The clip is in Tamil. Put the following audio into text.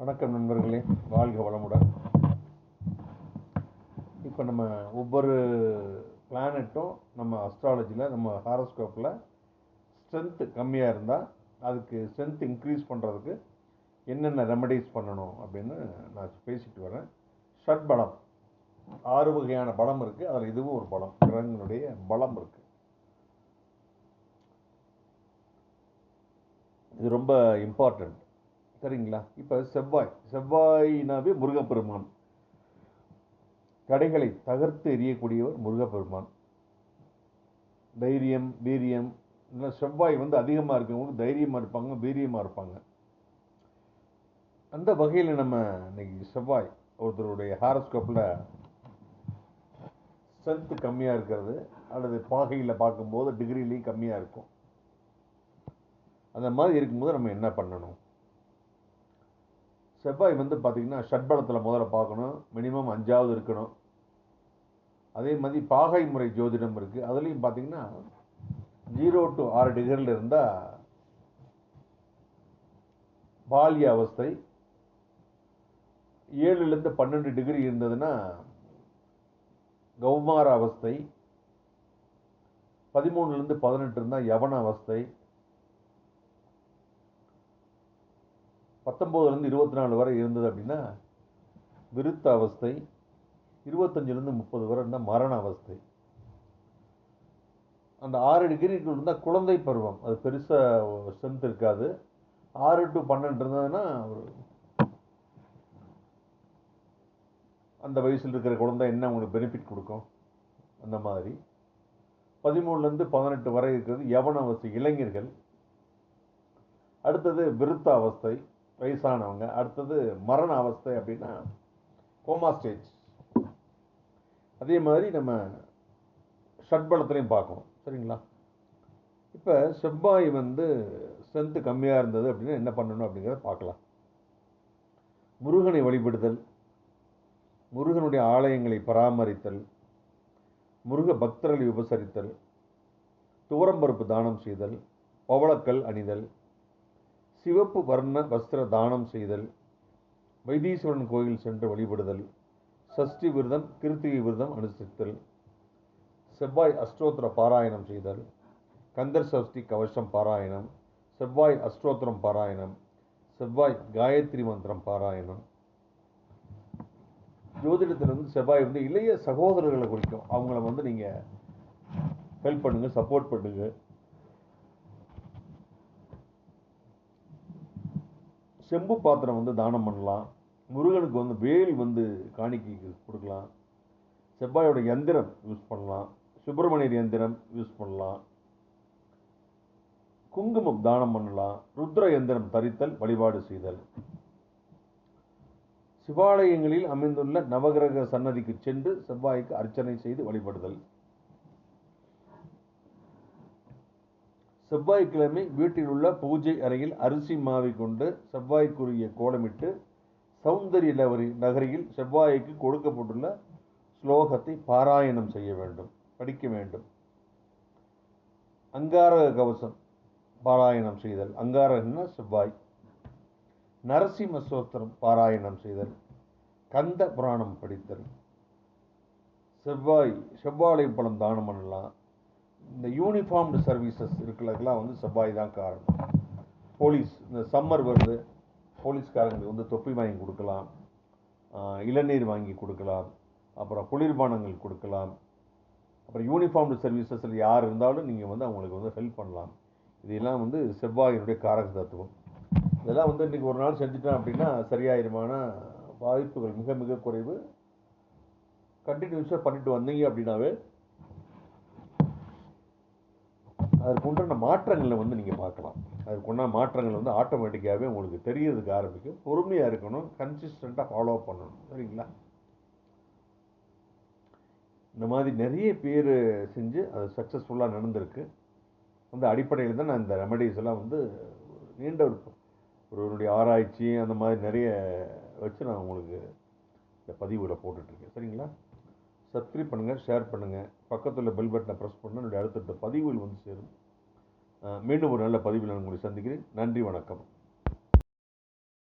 வணக்கம் நண்பர்களே. வாழ்க வளமுடன். இப்போ நம்ம ஒவ்வொரு பிளானட்டும் நம்ம அஸ்ட்ராலஜியில் நம்ம ஹாரோஸ்கோப்பில் ஸ்ட்ரென்த்து கம்மியாக இருந்தால் அதுக்கு ஸ்ட்ரென்த் இன்க்ரீஸ் பண்ணுறதுக்கு என்னென்ன ரெமடிஸ் பண்ணணும் அப்படின்னு நான் பேசிட்டு வரேன். ஷட் பலம். ஆறு வகையான பலம் இருக்குது அதில் இதுவும் ஒரு பலம். கிரகங்களுடைய பலம் இருக்குது இது ரொம்ப இம்பார்ட்டண்ட் சரிங்களா? இப்போ செவ்வாய் செவ்வாயினாவே முருகப்பெருமான். தடைகளை தகர்த்து எரியக்கூடியவர் முருகப்பெருமான். தைரியம் வீரியம் இல்லை செவ்வாய் வந்து அதிகமாக இருக்கவங்க தைரியமாக இருப்பாங்க வீரியமாக இருப்பாங்க. அந்த வகையில் நம்ம இன்னைக்கு செவ்வாய் ஒருத்தருடைய ஹாரஸ்கோப்பில் ஸ்ட்ரென்த்து கம்மியாக இருக்கிறது அல்லது பாகையில் பார்க்கும்போது டிகிரிலையும் கம்மியாக இருக்கும். அந்த மாதிரி இருக்கும்போது நம்ம என்ன பண்ணணும்? செவ்வாய் வந்து பார்த்திங்கன்னா ஷட்பலத்தில் முதல்ல பார்க்கணும். மினிமம் அஞ்சாவது இருக்கணும். அதே மாதிரி பாகை முறை ஜோதிடம் இருக்குது அதுலேயும் பார்த்தீங்கன்னா ஜீரோ டு ஆறு டிகிரியில் இருந்தால் பால்ய அவஸ்தை ஏழுலேருந்து பன்னெண்டு டிகிரி இருந்ததுன்னா கௌமார அவஸ்தை பதிமூணுலேருந்து பதினெட்டு இருந்தால் யவன அவஸ்தை பத்தொம்போதுலேருந்து இருபத்தி நாலு வரை இருந்தது அப்படின்னா விருத்த அவஸ்தை இருபத்தஞ்சிலேருந்து முப்பது வரை இருந்தால் மரண அவஸ்தை. அந்த ஆறு டிகிரிக்குள் இருந்தால் குழந்தை பருவம். அது பெருசாக ஸ்ட்ரென்த் இருக்காது. ஆறு டு பன்னெண்டு இருந்ததுன்னா ஒரு அந்த வயசில் இருக்கிற குழந்தை என்ன உங்களுக்கு பெனிஃபிட் கொடுக்கும்? அந்த மாதிரி. பதிமூணுலேருந்து பதினெட்டு வரை இருக்கிறது யவன அவஸ்தை இளைஞர்கள். அடுத்தது விருத்த அவஸ்தை. வயசானவங்க. அடுத்தது மரண அவஸ்தை அப்படின்னா கோமா ஸ்டேஜ் அதே மாதிரி நம்ம ஷட்பலத்துலையும் பார்க்கணும். சரிங்களா? இப்போ செவ்வாய் வந்து ஸ்ட்ரென்த்து கம்மியாக இருந்தது அப்படின்னா என்ன பண்ணணும் அப்படிங்கிறத பார்க்கலாம். முருகனை வழிபடுதல் முருகனுடைய ஆலயங்களை பராமரித்தல் முருக பக்தர்களை உபசரித்தல் துவரம்பருப்பு தானம் செய்தல் பவளக்கல் அணிதல் சிவப்பு வர்ண வஸ்திர தானம் செய்தல் வைத்தீஸ்வரன் கோயில் சென்று வழிபடுதல் சஷ்டி விரதம் கிருத்திகை விரதம் அனுஷ்டித்தல் செவ்வாய் அஷ்டோத்திர பாராயணம் செய்தல் கந்தர் சஷ்டி கவசம் பாராயணம் செவ்வாய் அஷ்டோத்திரம் பாராயணம் செவ்வாய் காயத்ரி மந்திரம் பாராயணம். ஜோதிடத்தில் வந்து செவ்வாய் வந்து இளைய சகோதரர்களை குறிக்கும். அவங்கள வந்து நீங்கள் ஹெல்ப் பண்ணுங்கள் சப்போர்ட் பண்ணுங்கள் செம்பு பாத்திரம் வந்து தானம் பண்ணலாம். முருகனுக்கு வந்து வேல் வந்து காணிக்கைக்கு கொடுக்கலாம். செவ்வாயோட எந்திரம் யூஸ் பண்ணலாம். சுப்பிரமணியர் எந்திரம் யூஸ் பண்ணலாம். குங்குமம் தானம் பண்ணலாம். ருத்ர எந்திரம் தரித்தல் வழிபாடு செய்தல். சிவாலயங்களில் அமைந்துள்ள நவகிரக சன்னதிக்கு சென்று செவ்வாய்க்கு அர்ச்சனை செய்து வழிபடுதல். செவ்வாய்க்கிழமை வீட்டில் உள்ள பூஜை அறையில் அரிசி மாவை கொண்டு செவ்வாய்க்குரிய கோலமிட்டு சௌந்தரிய நகரி நகரியில் செவ்வாய்க்கு கொடுக்கப்பட்டுள்ள ஸ்லோகத்தை பாராயணம் செய்ய வேண்டும் படிக்க வேண்டும். அங்காரக கவசம் பாராயணம் செய்தல். அங்காரகன்னா செவ்வாய். நரசிம்ம சோத்திரம் பாராயணம் செய்தல். கந்த புராணம் படித்தல். செவ்வாய் செவ்வாழை பழம் தானம் பண்ணலாம். இந்த யூனிஃபார்ம்டு சர்வீசஸ் இருக்கிறதுக்கெல்லாம் வந்து செவ்வாய் தான் காரணம். போலீஸ் இந்த சம்மர் வருது. போலீஸ்காரங்களுக்கு வந்து தொப்பி வாங்கி கொடுக்கலாம். இளநீர் வாங்கி கொடுக்கலாம். அப்புறம் குளிர்பானங்கள் கொடுக்கலாம். அப்புறம் யூனிஃபார்ம்டு சர்வீசஸில் யார் இருந்தாலும் நீங்கள் வந்து அவங்களுக்கு வந்து ஹெல்ப் பண்ணலாம். இதெல்லாம் வந்து செவ்வாயினுடைய காரக தத்துவம். இதெல்லாம் வந்து இன்றைக்கி ஒரு நாள் செஞ்சுட்டோம் அப்படின்னா சரியாயிருமான வாய்ப்புகள் மிக மிக குறைவு. கண்டினியூஸாக பண்ணிட்டு வந்தீங்க அப்படின்னாவே அதற்கு உண்டான மாற்றங்களை வந்து நீங்கள் பார்க்கலாம். அதுக்குண்டான மாற்றங்கள் வந்து ஆட்டோமேட்டிக்காகவே உங்களுக்கு தெரியறதுக்கு ஆரம்பிக்கும். பொறுமையாக இருக்கணும். கன்சிஸ்டண்ட்டாக ஃபாலோ பண்ணணும். சரிங்களா? இந்த மாதிரி நிறைய பேர் செஞ்சு அது சக்ஸஸ்ஃபுல்லாக நடந்திருக்கு. அந்த அடிப்படையில் தான் நான் இந்த ரெமடிஸ் எல்லாம் வந்து நீண்ட ஒரு ஒருவருடைய ஆராய்ச்சி அந்த மாதிரி நிறைய வச்சு நான் உங்களுக்கு இந்த பதிவில் போட்டுட்ருக்கேன் சரிங்களா? சப்ஸ்கிரைப் பண்ணுங்கள் ஷேர் பண்ணுங்கள் பக்கத்தில் பெல் பட்டனை ப்ரெஸ் பண்ணால் என்னுடைய அடுத்தடுத்த பதிவுகள் வந்து சேரும். மீண்டும் ஒரு நல்ல பதிவில் நான் உங்களை சந்திக்கிறேன். நன்றி வணக்கம்.